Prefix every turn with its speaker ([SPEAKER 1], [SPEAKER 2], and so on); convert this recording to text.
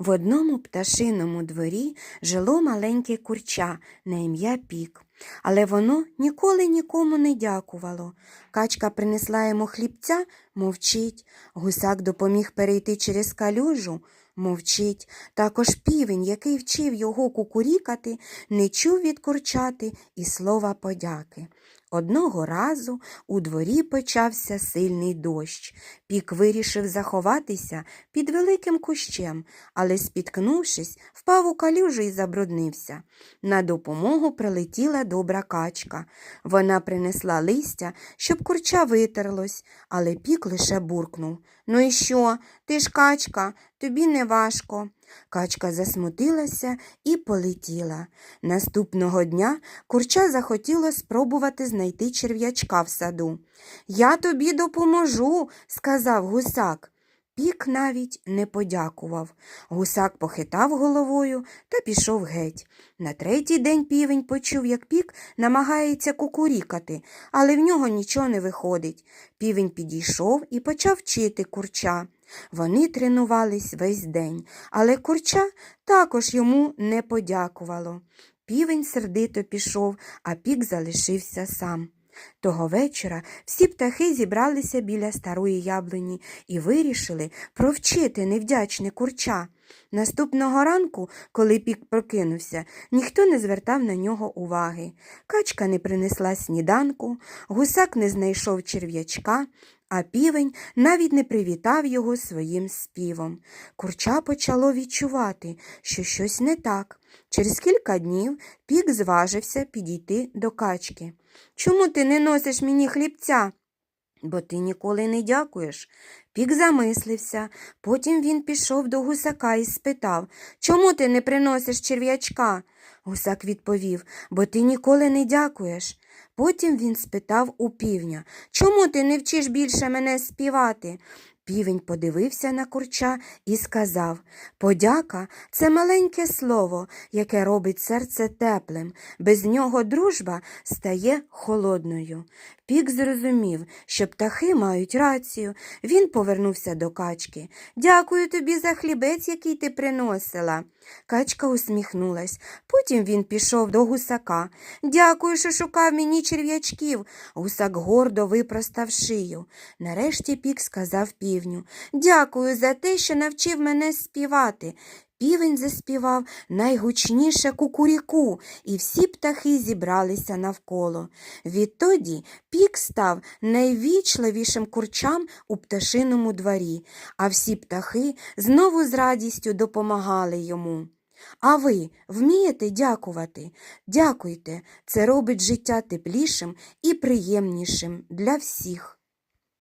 [SPEAKER 1] В одному пташиному дворі жило маленьке курча на ім'я Пік, але воно ніколи нікому не дякувало. Качка принесла йому хлібця, мовчить, гусак допоміг перейти через калюжу, мовчить. Також півень, який вчив його кукурікати, не чув від курчати і слова подяки. Одного разу у дворі почався сильний дощ. Пік вирішив заховатися під великим кущем, але, спіткнувшись, впав у калюжу і забруднився. На допомогу прилетіла добра качка. Вона принесла листя, щоб курча витерлось, але пік лише буркнув. Ну і що? Ти ж качка, тобі не важко. Качка засмутилася і полетіла. Наступного дня курча захотіло спробувати знайти черв'ячка в саду. Я тобі допоможу, сказав гусак. Пік навіть не подякував. Гусак похитав головою та пішов геть. На третій день півень почув, як пік намагається кукурікати, але в нього нічого не виходить. Півень підійшов і почав вчити курча. Вони тренувались весь день, але курча також йому не подякувало. Півень сердито пішов, а пік залишився сам. Того вечора всі птахи зібралися біля старої яблуні і вирішили провчити невдячне курча. Наступного ранку, коли пік прокинувся, ніхто не звертав на нього уваги. Качка не принесла сніданку, гусак не знайшов черв'ячка, а півень навіть не привітав його своїм співом. Курча почало відчувати, що щось не так. Через кілька днів пік зважився підійти до качки. Чому ти не носиш мені хлібця? Бо ти ніколи не дякуєш. Пік замислився, потім він пішов до гусака і спитав Чому ти не приносиш черв'ячка? Гусак відповів, бо ти ніколи не дякуєш. Потім він спитав у півня Чому ти не вчиш більше мене співати? Півень подивився на курча і сказав Подяка це маленьке слово, яке робить серце теплим. Без нього дружба стає холодною. Пік зрозумів, що птахи мають рацію. Він повернувся до качки. Дякую тобі за хлібець, який ти приносила. Качка усміхнулась. Потім він пішов до гусака. Дякую, що шукав мені черв'ячків. Гусак гордо випростав шию. Нарешті пік сказав півню Дякую за те, що навчив мене співати. Півень заспівав найгучніше кукуріку, і всі птахи зібралися навколо. Відтоді пік став найвічливішим курчам у пташиному дворі, а всі птахи знову з радістю допомагали йому. А ви вмієте дякувати? Дякуйте, це робить життя теплішим і приємнішим для всіх.